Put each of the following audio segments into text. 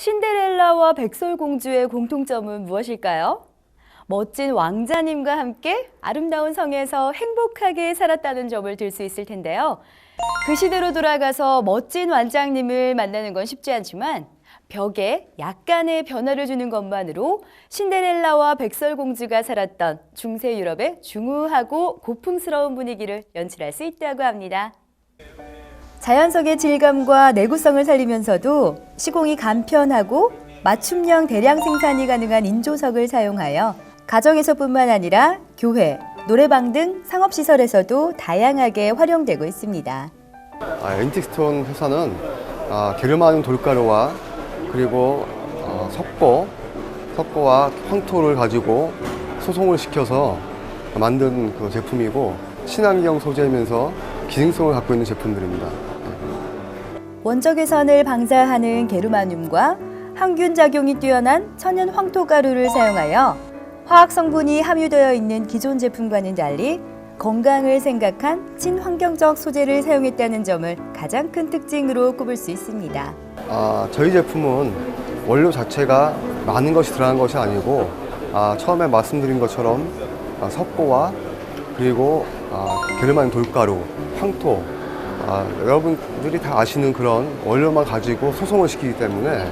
신데렐라와 백설공주의 공통점은 무엇일까요? 멋진 왕자님과 함께 아름다운 성에서 행복하게 살았다는 점을 들 수 있을 텐데요. 그 시대로 돌아가서 멋진 왕장님을 만나는 건 쉽지 않지만 벽에 약간의 변화를 주는 것만으로 신데렐라와 백설공주가 살았던 중세 유럽의 중후하고 고풍스러운 분위기를 연출할 수 있다고 합니다. 자연석의 질감과 내구성을 살리면서도 시공이 간편하고 맞춤형 대량 생산이 가능한 인조석을 사용하여 가정에서뿐만 아니라 교회, 노래방 등 상업시설에서도 다양하게 활용되고 있습니다. 아, 엔틱스톤 회사는 아, 게르마늄 돌가루와 그리고 어, 석고, 석고와 황토를 가지고 소송을 시켜서 만든 그 제품이고 친환경 소재이면서 기능성을 갖고 있는 제품들입니다. 원적 외선을 방사하는 게르마늄과 항균 작용이 뛰어난 천연 황토 가루를 사용하여 화학 성분이 함유되어 있는 기존 제품과는 달리 건강을 생각한 친환경적 소재를 사용했다는 점을 가장 큰 특징으로 꼽을 수 있습니다. 아, 저희 제품은 원료 자체가 많은 것이 들어간 것이 아니고 아, 처음에 말씀드린 것처럼 아, 석고와 그리고 아, 게르마늄 돌가루, 황토 아, 여러분들이 다 아시는 그런 원료만 가지고 소송을 시키기 때문에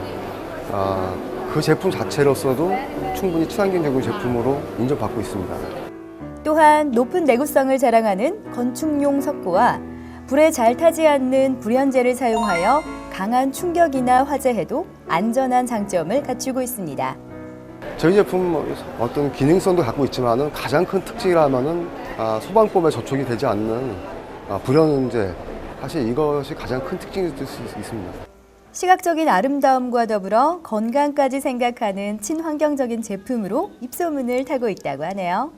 아, 그 제품 자체로서도 충분히 친환경적인 제품으로 인정받고 있습니다. 또한 높은 내구성을 자랑하는 건축용 석고와 불에 잘 타지 않는 불연제를 사용하여 강한 충격이나 화재에도 안전한 장점을 갖추고 있습니다. 저희 제품 어떤 기능성도 갖고 있지만은 가장 큰 특징이라면은 아, 소방법에 저촉이 되지 않는 아, 불연제 사실 이것이 가장 큰 특징이 될 수 있습니다. 시각적인 아름다움과 더불어 건강까지 생각하는 친환경적인 제품으로 입소문을 타고 있다고 하네요.